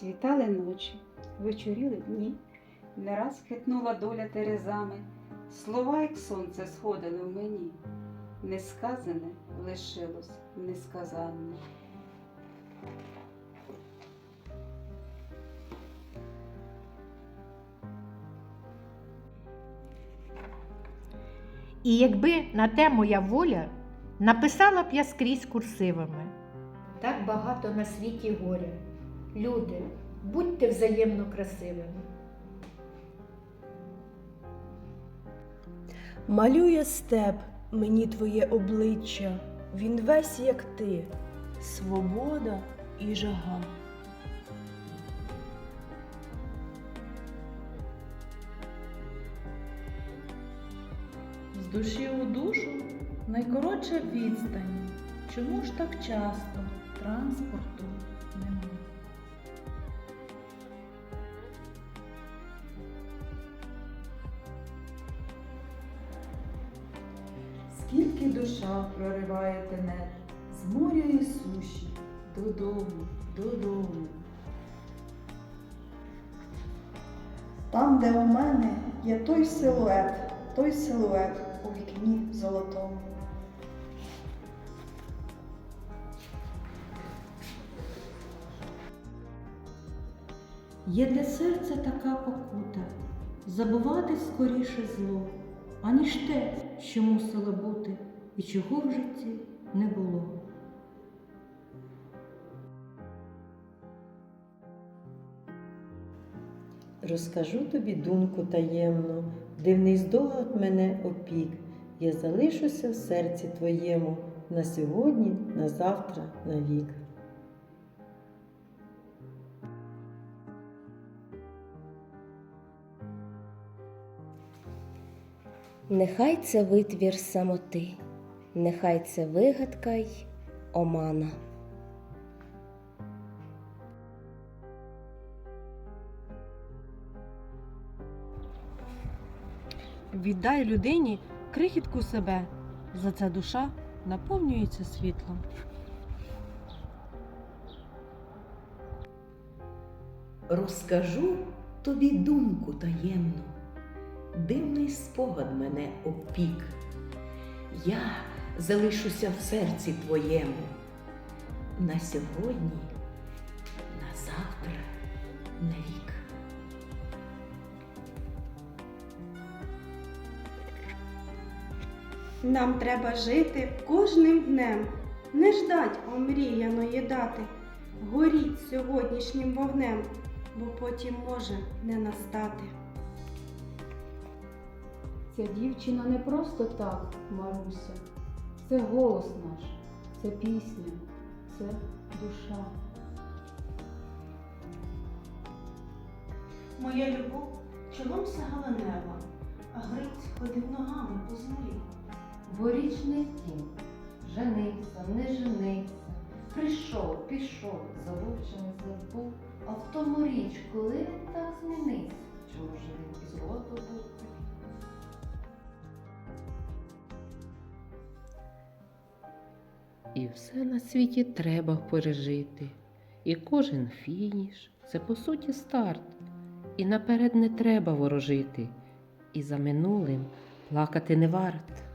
Світали ночі, вечоріли дні, не раз хитнула доля терезами, слова, як сонце, сходили в мені, несказане лишилось несказанне. І якби на те моя воля, написала б я скрізь курсивами. Так багато на світі горя. Люди, будьте взаємно красивими. Малює степ мені твоє обличчя, він весь як ти, свобода і жага. З душі у душу найкоротша відстань. Чому ж так часто транспорту нема? Скільки душа прориває тенет з моря і суші додому, додому. Там, де у мене є той силует, той силует у вікні золотому. Є для серця така покута забувати скоріше зло, аніж те, що мусило бути, і чого в житті не було. Розкажу тобі думку таємну, дивний здогад мене опік. Я залишуся в серці твоєму на сьогодні, на завтра, на вік. Нехай це витвір самоти, нехай це вигадка й омана. Віддай людині крихітку себе, за це душа наповнюється світлом. Розкажу тобі думку таємну, дивний спогад мене опік. Я залишуся в серці твоєму на сьогодні, на завтра, на вік. Нам треба жити кожним днем, не ждать омріяної дати. Горіть сьогоднішнім вогнем, бо потім може не настати. Ця дівчина не просто так, Маруся. Це голос наш, це пісня, це душа. Моя любов чолом сягала неба, а Гриць ходив ногами по землі. Дворічний тінь, женився, не женився, прийшов, пішов, забув чи не забув, а в тому річ, коли він так змінився, чому ж він із роду був? І все на світі треба пережити. І кожен фініш це по суті старт. І наперед не треба ворожити, і за минулим плакати не варт.